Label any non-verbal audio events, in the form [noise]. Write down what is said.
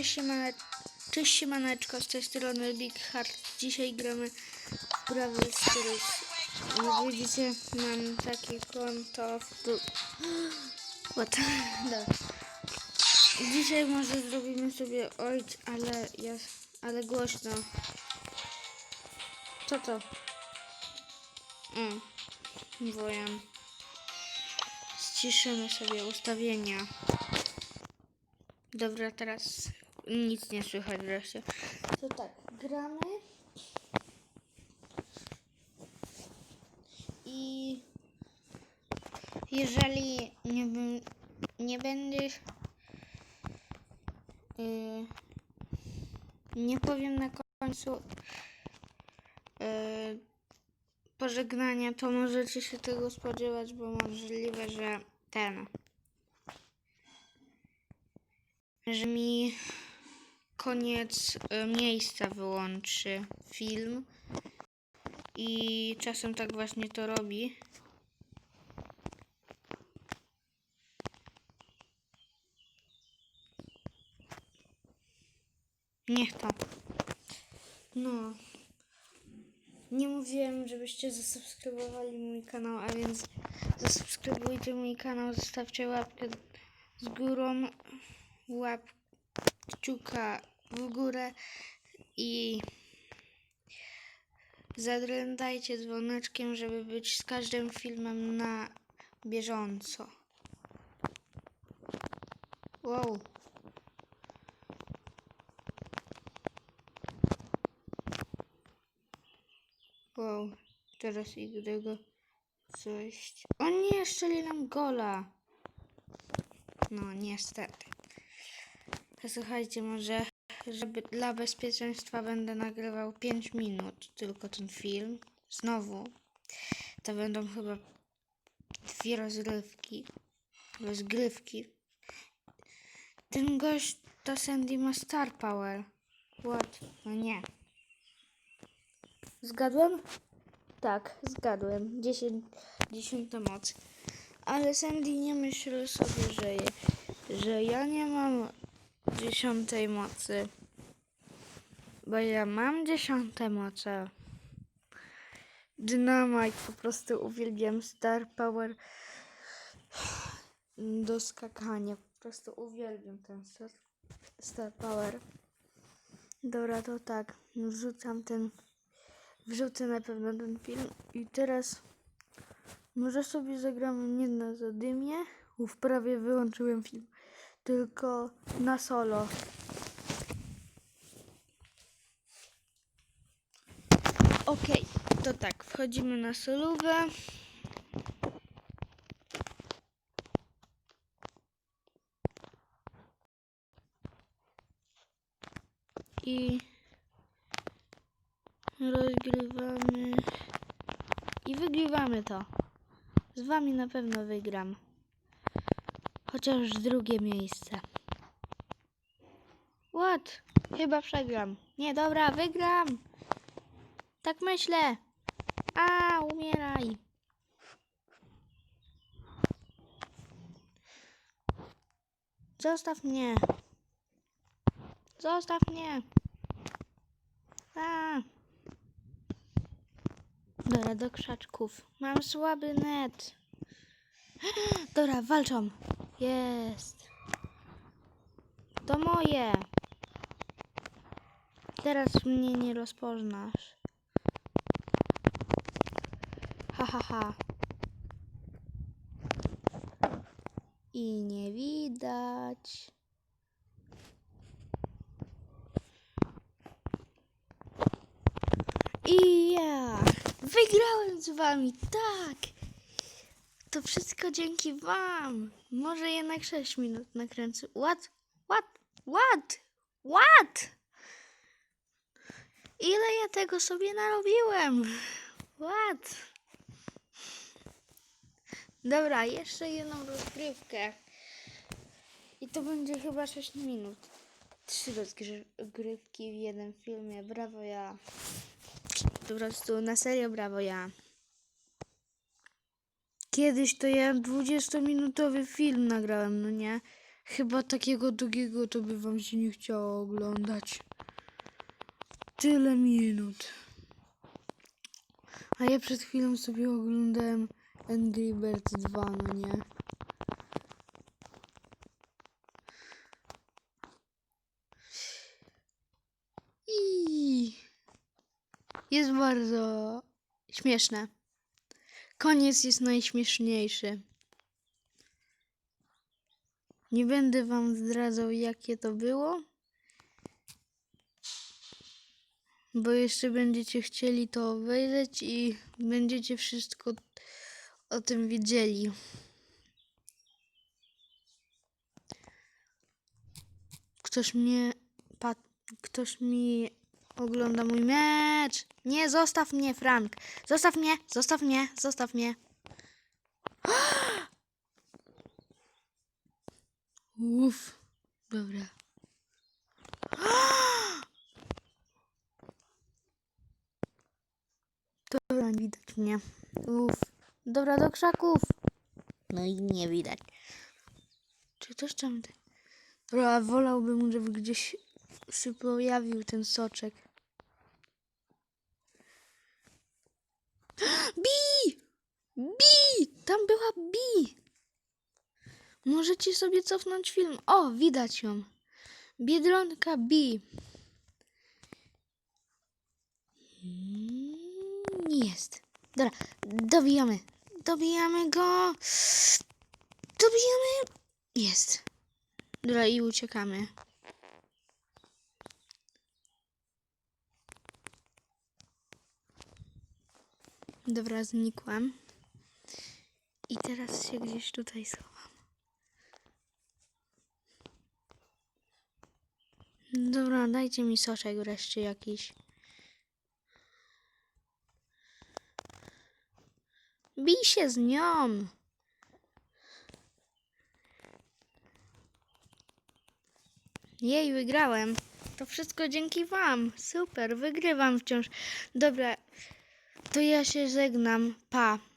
Cześć, siemane... Cześć siemaneczko, z tej strony Big Heart. Dzisiaj gramy w Brawl Stars. Jak widzicie, mam takie konto w tu... [gasps] What? [laughs] Dzisiaj może zrobimy sobie ojc, ale ja... ale głośno. Co to? Mm. Wojan. Ściszymy sobie ustawienia. Dobra, teraz nic nie słychać wreszcie. To tak, gramy. I jeżeli nie, nie będziesz yy, nie powiem na końcu yy, pożegnania, to możecie się tego spodziewać, bo możliwe, że ten że mi koniec y, miejsca wyłączy film i czasem tak właśnie to robi. Niech to. No. Nie mówiłem, żebyście zasubskrybowali mój kanał, a więc zasubskrybujcie mój kanał, zostawcie łapkę z górą, łap kciuka w górę i zadrędajcie dzwoneczkiem, żeby być z każdym filmem na bieżąco. Wow. Wow, teraz idę go coś. O nie, szczeli nam gola. No, niestety. Słuchajcie, może żeby dla bezpieczeństwa będę nagrywał 5 minut tylko ten film. Znowu. To będą chyba dwie rozgrywki. Rozgrywki. Ten gość to Sandy ma Star Power. What? No nie. Zgadłem? Tak, zgadłem. 10, dziesiąta moc. Ale Sandy nie myśl sobie, że, że ja nie mam dziesiątej mocy. Bo ja mam dziesiąte moce. Dynamite po prostu uwielbiam Star Power do skakania. Po prostu uwielbiam ten Star, Star Power. Dobra, to tak. Wrzucam ten. Wrzucę na pewno ten film. I teraz może sobie zagramy nie na zadymie. Uf, prawie wyłączyłem film. Tylko na solo. Okej, to tak, wchodzimy na solówę. I rozgrywamy. I wygrywamy to. Z wami na pewno wygram. Chociaż drugie miejsce. What? Chyba przegram. Nie, dobra, wygram. Tak myślę. A, umieraj. Zostaw mnie. Zostaw mnie. A. Dobra, do krzaczków. Mam słaby net. [gasps] Dobra, walczą. Jest. To moje. Teraz mnie nie rozpoznasz. Ha, ha, ha. I nie widać. I ja wygrałem z wami, tak. To wszystko dzięki wam. Może jednak 6 minut nakręcę. What? What? What? What? Ile ja tego sobie narobiłem? What? Dobra, jeszcze jedną rozgrywkę. I to będzie chyba 6 minut. Trzy rozgrywki w jednym filmie. Brawo ja. Po prostu na serio brawo ja. Kiedyś to ja 20-minutowy film nagrałem, no nie? Chyba takiego długiego to by wam się nie chciało oglądać. Tyle minut. A ja przed chwilą sobie oglądałem Angry Birds 2, no nie? I jest bardzo śmieszne. Koniec jest najśmieszniejszy. Nie będę wam zdradzał, jakie to było, bo jeszcze będziecie chcieli to obejrzeć i będziecie wszystko o tym wiedzieli. Ktoś mnie. Ktoś mi ogląda mój mecz. Nie, zostaw mnie, Frank. Zostaw mnie, zostaw mnie, zostaw mnie. [gasps] Uff, dobra. [gasps] Dobra, nie widać mnie. Uff. Dobra, do krzaków. No i nie widać. Czy ktoś tam... Dobra, wolałbym, żeby gdzieś się pojawił ten soczek. [gasps] Bi! Bi! Tam była Bi! Możecie sobie cofnąć film. O, widać ją. Biedronka Bi. Mm, jest. Dobra, dobijamy. Dobijamy go. Dobijamy. Jest. Dobra, i uciekamy. Dobra, znikłam. I teraz się gdzieś tutaj schowam. Dobra, dajcie mi soczek wreszcie jakiś. Bij się z nią. Jej, wygrałem. To wszystko dzięki wam. Super, wygrywam wciąż. Dobra, to ja się żegnam. Pa.